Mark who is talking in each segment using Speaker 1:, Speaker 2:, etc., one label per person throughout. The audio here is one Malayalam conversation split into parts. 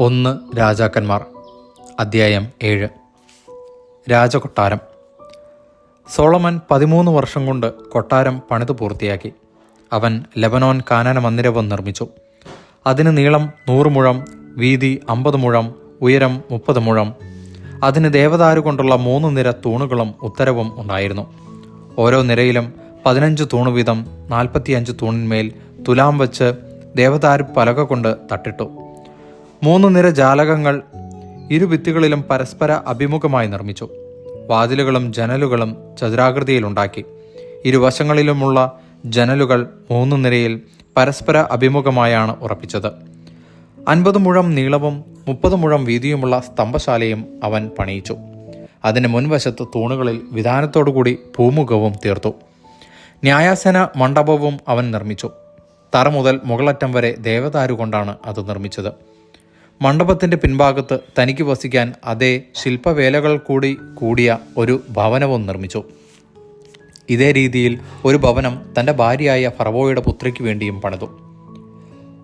Speaker 1: ഒന്ന് രാജാക്കന്മാർ. അദ്ധ്യായം ഏഴ്. രാജകൊട്ടാരം. സോളമൻ പതിമൂന്ന് വർഷം കൊണ്ട് കൊട്ടാരം പണിത് പൂർത്തിയാക്കി. അവൻ ലെബനോൻ കാനന മന്ദിരവും നിർമ്മിച്ചു. അതിന് നീളം നൂറ് മുഴം വീതി അമ്പത് മുഴം ഉയരം മുപ്പത് മുഴം. അതിന് ദേവദാരു കൊണ്ടുള്ള മൂന്ന് നിര തൂണുകളും ഉത്തരവും ഉണ്ടായിരുന്നു. ഓരോ നിരയിലും പതിനഞ്ച് തൂണ് വീതം നാൽപ്പത്തിയഞ്ച് തൂണിന്മേൽ തുലാം വച്ച് ദേവദാരു പലക കൊണ്ട് തട്ടിട്ടു. മൂന്ന് നിര ജാലകങ്ങൾ ഇരുഭിത്തികളിലും പരസ്പര അഭിമുഖമായി നിർമ്മിച്ചു. വാതിലുകളും ജനലുകളും ചതുരാകൃതിയിലുണ്ടാക്കി. ഇരുവശങ്ങളിലുമുള്ള ജനലുകൾ മൂന്ന് നിരയിൽ പരസ്പര അഭിമുഖമായാണ് ഉറപ്പിച്ചത്. അൻപത് മുഴം നീളവും മുപ്പത് മുഴം വീതിയുമുള്ള സ്തംഭശാലയും അവൻ പണിയിച്ചു. അതിന് മുൻവശത്ത് തൂണുകളിൽ വിധാനത്തോടുകൂടി ഭൂമുഖവും തീർത്തു. ന്യായാസന മണ്ഡപവും അവൻ നിർമ്മിച്ചു. തറ മുതൽ മുകളറ്റം വരെ ദേവദാരു കൊണ്ടാണ് അത് നിർമ്മിച്ചത്. മണ്ഡപത്തിന്റെ പിൻഭാഗത്ത് തനിക്ക് വസിക്കാൻ അതേ ശില്പവേലകൾ കൂടി കൂടിയ ഒരു ഭവനവും നിർമ്മിച്ചു. ഇതേ രീതിയിൽ ഒരു ഭവനം തന്റെ ഭാര്യയായ ഫറവോയുടെ പുത്രിക്ക് വേണ്ടിയും പണിതു.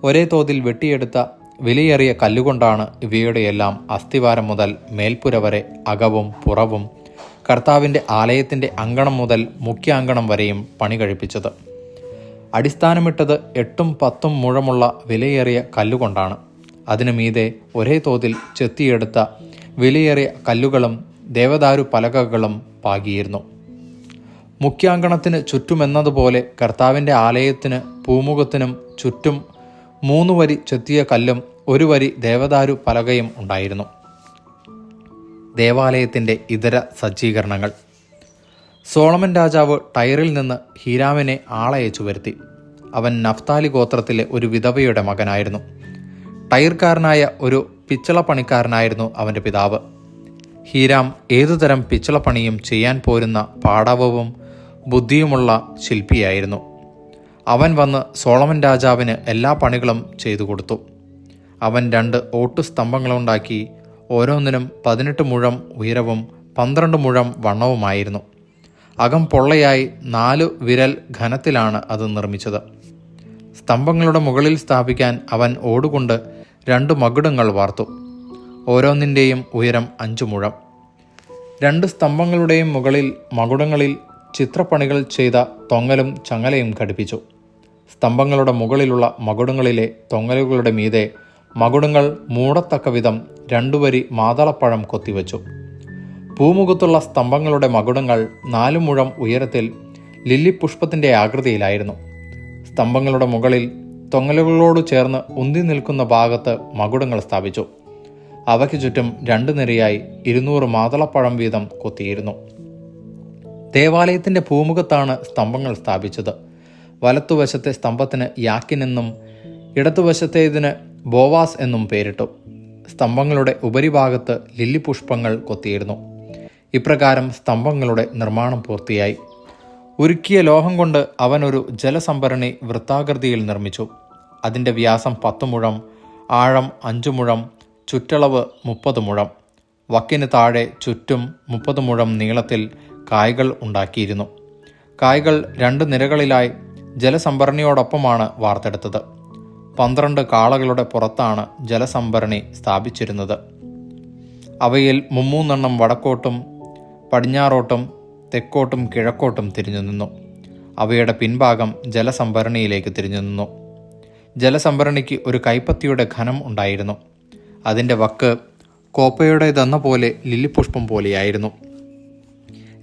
Speaker 1: ഒരേ തോതിൽ വെട്ടിയെടുത്ത വിലയേറിയ കല്ലുകൊണ്ടാണ് ഇവയുടെയെല്ലാം അസ്ഥിവാരം മുതൽ മേൽപ്പുര വരെ അകവും പുറവും കർത്താവിന്റെ ആലയത്തിന്റെ അങ്കണം മുതൽ മുഖ്യ അങ്കണം വരെയും പണി കഴിപ്പിച്ചത്. അടിസ്ഥാനമിട്ടത് എട്ടും പത്തും മുഴമുള്ള വിലയേറിയ കല്ലുകൊണ്ടാണ്. അതിനു മീതെ ഒരേ തോതിൽ ചെത്തിയെടുത്ത വിലയേറിയ കല്ലുകളും ദേവദാരു പലകകളും പാകിയിരുന്നു. മുഖ്യാങ്കണത്തിന് ചുറ്റുമെന്നതുപോലെ കർത്താവിന്റെ ആലയത്തിന് പൂമുഖത്തിനും ചുറ്റും മൂന്ന് വരി ചെത്തിയ കല്ലും ഒരു വരി ദേവദാരു പലകയും ഉണ്ടായിരുന്നു. ദേവാലയത്തിന്റെ ഇതര സജ്ജീകരണങ്ങൾ. സോളമൻ രാജാവ് ടൈറിൽ നിന്ന് ഹീരാമിനെ ആളയച്ചു വരുത്തി അവൻ നഫ്താലി ഗോത്രത്തിലെ ഒരു വിധവയുടെ മകനായിരുന്നു. ടയർക്കാരനായ ഒരു പിച്ചള പണിക്കാരനായിരുന്നു അവന്റെ പിതാവ്. ഹീരാം ഏതുതരം പിച്ചളപ്പണിയും ചെയ്യാൻ പോരുന്ന പാടവവും ബുദ്ധിയുമുള്ള ശില്പിയായിരുന്നു. അവൻ വന്ന് സോളമൻ രാജാവിന് എല്ലാ പണികളും ചെയ്തു കൊടുത്തു. അവൻ രണ്ട് ഓട്ടു സ്തംഭങ്ങളുണ്ടാക്കി ഓരോന്നിനും പതിനെട്ട് മുഴം ഉയരവും പന്ത്രണ്ട് മുഴം വണ്ണവുമായിരുന്നു. അകം പൊള്ളയായി നാല് വിരൽ ഘനത്തിലാണ് അത് നിർമ്മിച്ചത്. സ്തംഭങ്ങളുടെ മുകളിൽ സ്ഥാപിക്കാൻ അവൻ ഓടുകൊണ്ട് രണ്ട് മകുടങ്ങൾ വാർത്തു. ഓരോന്നിന്റെയും ഉയരം അഞ്ചു മുഴം. രണ്ട് സ്തംഭങ്ങളുടെയും മുകളിൽ മകുടങ്ങളിൽ ചിത്രപ്പണികൾ ചെയ്ത തൊങ്ങലും ചങ്ങലയും ഘടിപ്പിച്ചു. സ്തംഭങ്ങളുടെ മുകളിലുള്ള മകുടങ്ങളിലെ തൊങ്ങലുകളുടെ മീതെ മകുടങ്ങൾ മൂടത്തക്ക വിധം രണ്ടുവരി മാതളപ്പഴം കൊത്തിവച്ചു. പൂമുഖത്തുള്ള സ്തംഭങ്ങളുടെ മകുടങ്ങൾ നാലു മുഴം ഉയരത്തിൽ ലില്ലി പുഷ്പത്തിന്റെ ആകൃതിയിലായിരുന്നു. സ്തംഭങ്ങളുടെ മുകളിൽ തൊങ്ങലുകളോട് ചേർന്ന് ഉന്തി നിൽക്കുന്ന ഭാഗത്ത് മകുടങ്ങൾ സ്ഥാപിച്ചു. അവയ്ക്ക് ചുറ്റും രണ്ടു നിരയായി ഇരുന്നൂറ് മാതളപ്പഴം വീതം കൊത്തിയിരുന്നു. ദേവാലയത്തിന്റെ ഭൂമുഖത്താണ് സ്തംഭങ്ങൾ സ്ഥാപിച്ചത്. വലത്തുവശത്തെ സ്തംഭത്തിന് യാക്കിൻ എന്നും ഇടതുവശത്തേതിന് ബോവാസ് എന്നും പേരിട്ടു. സ്തംഭങ്ങളുടെ ഉപരിഭാഗത്ത് ലില്ലി പുഷ്പങ്ങൾ കൊത്തിയിരുന്നു. ഇപ്രകാരം സ്തംഭങ്ങളുടെ നിർമ്മാണം പൂർത്തിയായി. ഉരുക്കിയ ലോഹം കൊണ്ട് അവനൊരു ജലസംഭരണി വൃത്താകൃതിയിൽ നിർമ്മിച്ചു. അതിന്റെ വ്യാസം പത്ത് മുഴം ആഴം അഞ്ചു മുഴം ചുറ്റളവ് മുപ്പത് മുഴം. വക്കിന് താഴെ ചുറ്റും മുപ്പത് മുഴം നീളത്തിൽ കായ്കൾ ഉണ്ടാക്കിയിരുന്നു. കായ്കൾ രണ്ട് നിരകളിലായി ജലസംഭരണിയോടൊപ്പമാണ് വാർത്തെടുത്തത്. പന്ത്രണ്ട് കാളകളുടെ പുറത്താണ് ജലസംഭരണി സ്ഥാപിച്ചിരുന്നത്. അവയിൽ മുമ്മൂന്നെണ്ണം വടക്കോട്ടും പടിഞ്ഞാറോട്ടും തെക്കോട്ടും കിഴക്കോട്ടും തിരിഞ്ഞു നിന്നു അവയുടെ പിൻഭാഗം ജലസംഭരണിയിലേക്ക് തിരിഞ്ഞു നിന്നു ജലസംഭരണിക്ക് ഒരു കൈപ്പത്തിയുടെ ഘനം ഉണ്ടായിരുന്നു. അതിന്റെ വക്ക് കോപ്പയുടേതെന്ന പോലെ ലില്ലിപുഷ്പം പോലെയായിരുന്നു.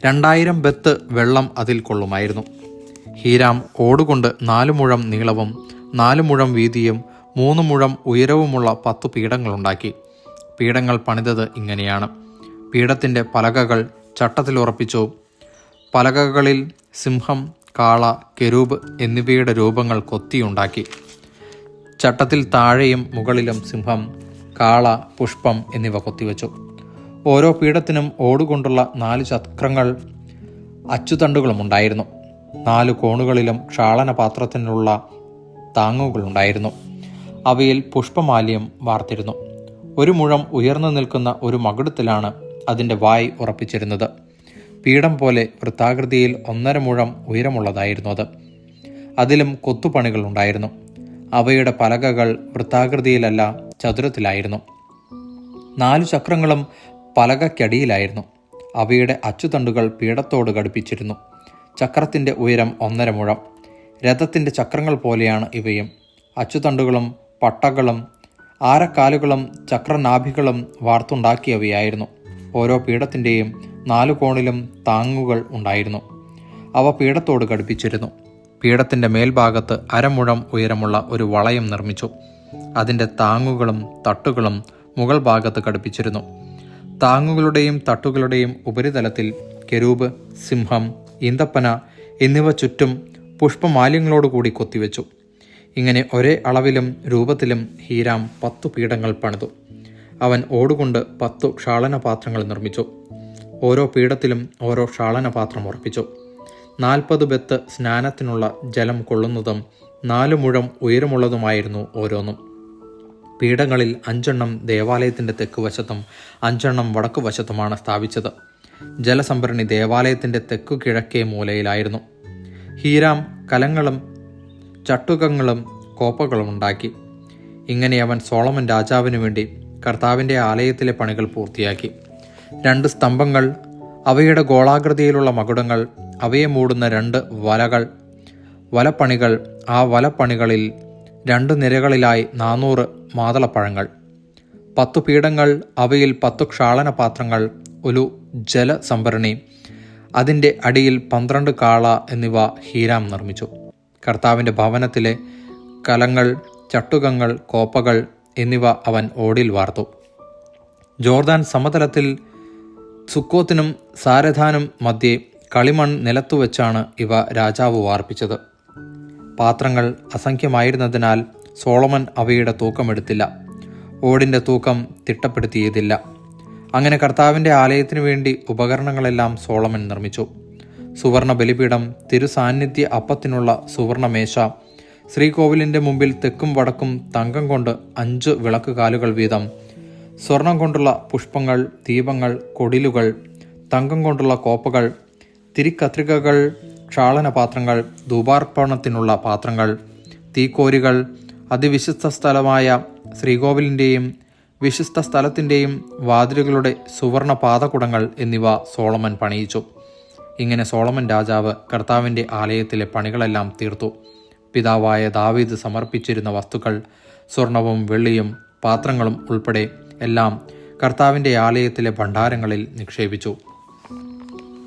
Speaker 1: രണ്ടായിരം ബെത്ത് വെള്ളം അതിൽ കൊള്ളുമായിരുന്നു. ഹീരാം ഓടുകൊണ്ട് നാലു മുഴം നീളവും നാലു മുഴം വീതിയും മൂന്ന് മുഴം ഉയരവുമുള്ള പത്തു പീഠങ്ങളുണ്ടാക്കി. പീഠങ്ങൾ പണിതത് ഇങ്ങനെയാണ്. പീഠത്തിന്റെ പലകകൾ ചട്ടത്തിൽ ഉറപ്പിച്ചു. പലകകളിൽ സിംഹം കാള കെരൂബ് എന്നിവയുടെ രൂപങ്ങൾ കൊത്തിയുണ്ടാക്കി. ചട്ടത്തിൽ താഴെയും മുകളിലും സിംഹം കാള പുഷ്പം എന്നിവ കൊത്തിവെച്ചു. ഓരോ പീഠത്തിനും ഓടുകൊണ്ടുള്ള നാല് ചക്രങ്ങൾ അച്ചുതണ്ടുകളും ഉണ്ടായിരുന്നു. നാല് കോണുകളിലും ക്ഷാളന പാത്രത്തിനുള്ള താങ്ങുകളുണ്ടായിരുന്നു അവയിൽ പുഷ്പമാലിയം വാർത്തിരുന്നു. ഒരു മുഴം ഉയർന്നു നിൽക്കുന്ന ഒരു മകുടത്തിലാണ് അതിന്റെ വായ് ഉറപ്പിച്ചിരുന്നത്. പീഠം പോലെ വൃത്താകൃതിയിൽ ഒന്നര മുഴം ഉയരമുള്ളതായിരുന്നു അത്. അതിലും കൊത്തുപണികൾ ഉണ്ടായിരുന്നു. അവയുടെ പലകകൾ വൃത്താകൃതിയിലല്ല ചതുരത്തിലായിരുന്നു. നാലു ചക്രങ്ങളും പലകയ്ക്കടിയിലായിരുന്നു. അവയുടെ അച്ചുതണ്ടുകൾ പീഠത്തോട് ഘടിപ്പിച്ചിരുന്നു. ചക്രത്തിന്റെ ഉയരം ഒന്നര മുഴം. രഥത്തിന്റെ ചക്രങ്ങൾ പോലെയാണ് ഇവയും. അച്ചുതണ്ടുകളും പട്ടകളും ആരക്കാലുകളും ചക്രനാഭികളും വാർത്തുണ്ടാക്കിയവയായിരുന്നു. ഓരോ പീഠത്തിന്റെയും നാലു കോണിലും താങ്ങുകൾ ഉണ്ടായിരുന്നു. അവ പീഠത്തോട് ഘടിപ്പിച്ചിരുന്നു. പീഠത്തിന്റെ മേൽഭാഗത്ത് അരമുഴം ഉയരമുള്ള ഒരു വളയം നിർമ്മിച്ചു. അതിന്റെ താങ്ങുകളും തട്ടുകളും മുകൾ ഭാഗത്ത് ഘടിപ്പിച്ചിരുന്നു. താങ്ങുകളുടെയും തട്ടുകളുടെയും ഉപരിതലത്തിൽ കെരൂബ് സിംഹം ഈന്തപ്പന എന്നിവ ചുറ്റും പുഷ്പമാലിന്യങ്ങളോടുകൂടി കൊത്തിവെച്ചു. ഇങ്ങനെ ഒരേ അളവിലും രൂപത്തിലും ഹീരാം പത്തു പീഠങ്ങൾ പണിതു. അവൻ ഓടുകൊണ്ട് പത്തു ക്ഷാളനപാത്രങ്ങൾ നിർമ്മിച്ചു. ഓരോ പീഠത്തിലും ഓരോ ക്ഷാളനപാത്രം ഉറപ്പിച്ചു. നാൽപ്പത് ബെത്ത് സ്നാനത്തിനുള്ള ജലം കൊള്ളുന്നതും നാലു മുഴം ഉയരമുള്ളതുമായിരുന്നു ഓരോന്നും. പീഠങ്ങളിൽ അഞ്ചെണ്ണം ദേവാലയത്തിന്റെ തെക്ക് വശത്തും അഞ്ചെണ്ണം വടക്കു വശത്തുമാണ് സ്ഥാപിച്ചത്. ജലസംഭരണി ദേവാലയത്തിന്റെ തെക്കു കിഴക്കേ മൂലയിലായിരുന്നു. ഹീരാം കലങ്ങളും ചട്ടുകങ്ങളും കോപ്പകളും ഉണ്ടാക്കി. ഇങ്ങനെ അവൻ സോളമൻ രാജാവിനു വേണ്ടി കർത്താവിന്റെ ആലയത്തിലെ പണികൾ പൂർത്തിയാക്കി. രണ്ട് സ്തംഭങ്ങൾ അവയുടെ ഗോളാകൃതിയിലുള്ള മകുടങ്ങൾ അവയെ മൂടുന്ന രണ്ട് വലകൾ. വലപ്പണികൾ ആ വലപ്പണികളിൽ രണ്ട് നിരകളിലായി നാനൂറ് മാതളപ്പഴങ്ങൾ. പത്തു പീഠങ്ങൾ അവയിൽ പത്തു ക്ഷാളന പാത്രങ്ങൾ ഒരു ജലസംഭരണി. അതിന്റെ അടിയിൽ പന്ത്രണ്ട് കാള എന്നിവ ഹീരാം നിർമ്മിച്ചു. കർത്താവിന്റെ ഭവനത്തിലെ കലങ്ങൾ ചട്ടുകങ്ങൾ കോപ്പകൾ എന്നിവ അവൻ ഓടിൽ വാർത്തു. ജോർദാൻ സമതലത്തിൽ സുക്കോത്തിനും സാരഥാനും മധ്യേ കളിമൺ നിലത്തു വെച്ചാണ് ഇവ രാജാവ് വാർപ്പിച്ചത്. പാത്രങ്ങൾ അസംഖ്യമായിരുന്നതിനാൽ സോളമൻ അവയുടെ തൂക്കമെടുത്തില്ല. ഓടിന്റെ തൂക്കം തിട്ടപ്പെടുത്തിയതില്ല. അങ്ങനെ കർത്താവിന്റെ ആലയത്തിനു വേണ്ടി ഉപകരണങ്ങളെല്ലാം സോളമൻ നിർമ്മിച്ചു. സുവർണ ബലിപീഠം തിരുസാന്നിധ്യ അപ്പത്തിനുള്ള സുവർണമേശ ശ്രീകോവിലിന്റെ മുമ്പിൽ തെക്കും വടക്കും തങ്കം കൊണ്ട് അഞ്ച് വിളക്ക് കാലുകൾ വീതം സ്വർണം കൊണ്ടുള്ള പുഷ്പങ്ങൾ ദീപങ്ങൾ കൊടിലുകൾ തങ്കം കൊണ്ടുള്ള കോപ്പകൾ തിരിക്കത്രികകൾ ക്ഷാളനപാത്രങ്ങൾ ധൂപാർപ്പണത്തിനുള്ള പാത്രങ്ങൾ തീക്കോരികൾ അതിവിശിഷ്ട സ്ഥലമായ ശ്രീകോവിലിന്റെയും വിശിഷ്ട സ്ഥലത്തിന്റെയും വാതിലുകളുടെ സുവർണ പാതകുടങ്ങൾ എന്നിവ സോളമൻ പണിയിച്ചു. ഇങ്ങനെ സോളമൻ രാജാവ് കർത്താവിന്റെ ആലയത്തിലെ പണികളെല്ലാം തീർത്തു. പിതാവായ ദാവീദ് സമർപ്പിച്ചിരുന്ന വസ്തുക്കൾ സ്വർണവും വെള്ളിയും പാത്രങ്ങളും ഉൾപ്പെടെ എല്ലാം കർത്താവിന്റെ ആലയത്തിലെ ഭണ്ഡാരങ്ങളിൽ നിക്ഷേപിച്ചു.